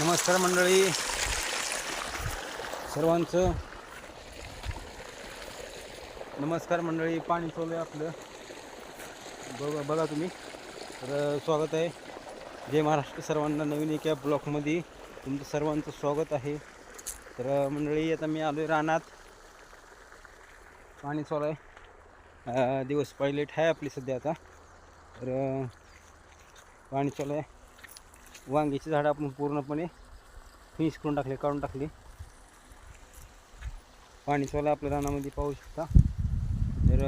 नमस्कार मंडळी. सर्वांचं नमस्कार मंडळी पाणी चालू आहे आपलं. बघा बघा तुम्ही. तर स्वागत आहे. जय महाराष्ट्र सर्वांना नवीन एका ब्लॉकमध्ये तुमचं सर्वांचं स्वागत आहे. तर मंडळी आता मी आलो आहे रानात. पाणी चालू आहे. दिवस पायलेट आहे आपली सध्या आता. तर पाणी चालू आहे. वांग्याची झाडं आपण पूर्णपणे फिनिश करून टाकले काढून टाकली. पाणी चालू आपल्या रानामध्ये पाहू शकता. तर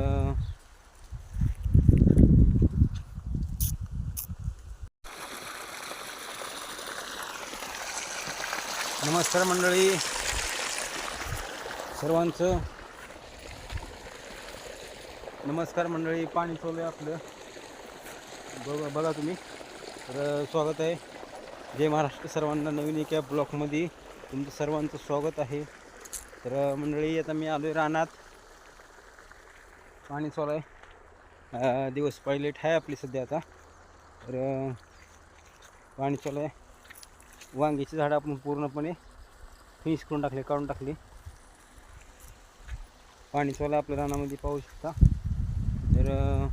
नमस्कार मंडळी. सर्वांचं नमस्कार मंडळी. पाणी चोलं आहे आपलं. बघा बघा तुम्ही. तर स्वागत आहे. जय महाराष्ट्र सर्वांना नवीन एका ब्लॉकमध्ये तुमचं सर्वांचं स्वागत आहे. तर मंडळी आता मी आलो आहे रानात. पाणी चालू आहे. दिवस पायलेट आहे आपली सध्या आता. तर पाणी चालू आहे. वांग्याची झाडं आपण पूर्णपणे फिनिश करून टाकले काढून टाकली. पाणी चालू आहे आपल्या रानामध्ये पाहू शकता तर अं,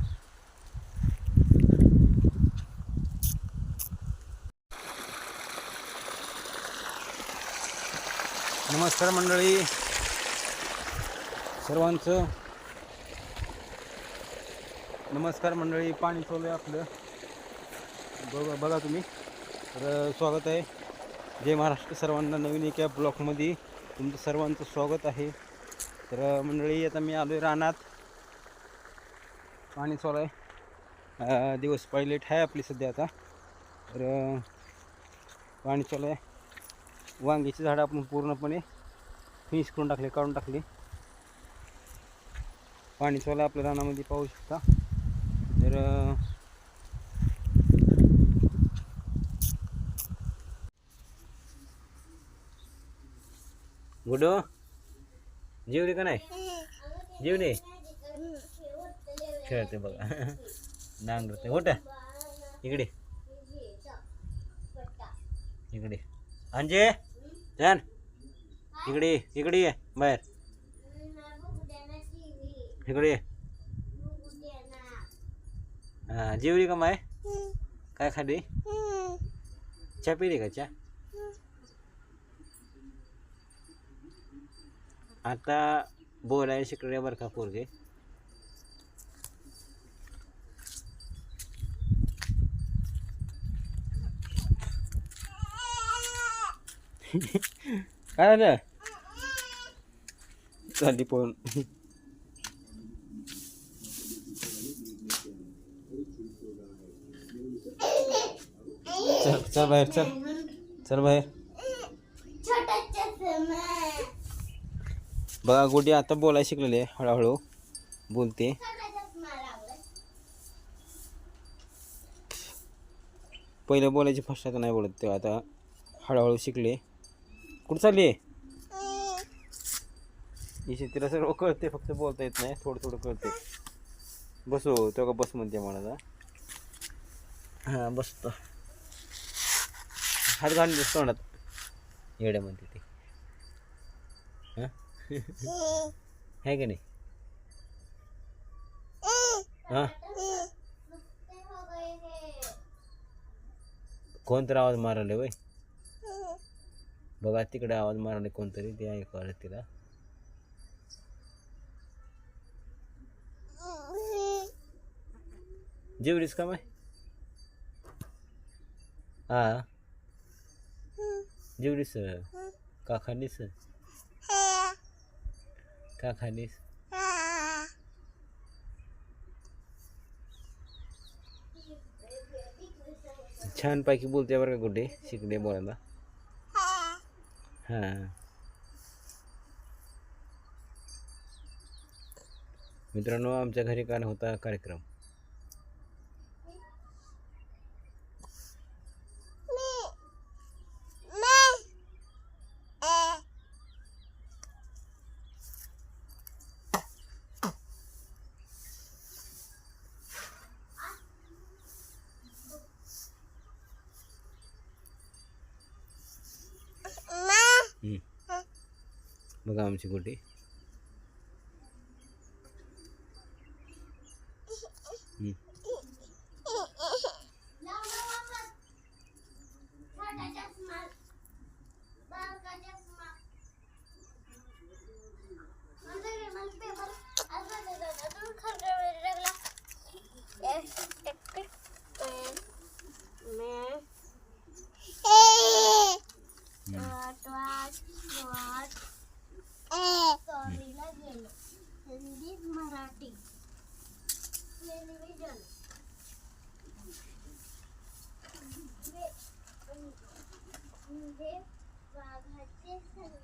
नमस्कार मंडळी. सर्वांचं नमस्कार मंडळी पाणी चालू आहे आपलं. बघा बघा तुम्ही. तर स्वागत आहे. जय महाराष्ट्र सर्वांना नवीन एका ब्लॉकमध्ये तुमचं सर्वांचं स्वागत आहे. तर मंडळी आता मी आलो आहे रानात. पाणी चालू आहे दिवस पायलेट आहे आपली सध्या आता. तर पाणी चालू आहे वांग्याची झाडं आपण पूर्णपणे फिनिश करून टाकले काढून टाकली. पाणी चोला आपल्या रानामध्ये पाहू शकता. तर गुडो जेवले का नाही? जेवले? खेळते बघा. नांगरते. होट इकडे. इकडे. अंजे छान इकडे इकडे ये बाहेर. इकडे ये. हा जेवली का माय? काय खाली? चहा पिली का चहा? आता बोलायला शिकले बरं का पोरगे. काय झालं? चालली पण. चल चल बाहेर चल. चल बाहेर. बघा गोटी आता बोलायला शिकलेली आहे हळूहळू. बोलते. पहिलं बोलायची फर्स्ट आता नाही बोलत ते आता हळूहळू शिकले. कुठं चालली आहे? इथे तिला सर्व कळते फक्त बोलता येत नाही थोडं थोडं कळते. बसू तो का बस म्हणते मला हां बसतो. हात घालून तोंडात. येड्या म्हणते ते. हां? आहे का नाही? हां? कोणतरी आवाज मारले वय बघा तिकडे आवाज मारले कोणतरी ते ऐकू आलं तिला? जेवलीस का माय हा जेवलीस का खाल्लीस का खाल्लीस छान पैकी बोलते बरं का कुठे शिकले बोलायला। हां। मित्रांनो आमच्या घरी काल होता कार्यक्रम. बघा आमची टेलिव्हिजन म्हणजे वाघाचे म्हणजे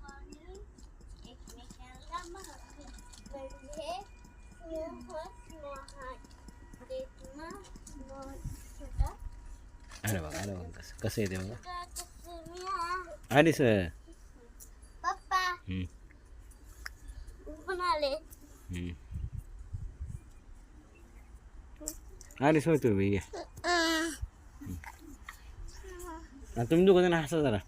म्हणजे एकमेकांना म्हणजे स्नेह स्नेहात तेतना छोटा अरे बघा अरे बघा कसं कसं येते बघा अरे सर पप्पा. आले अरे सोय तुम्ही. या. तुम्ही दोघं जण हसा जरा.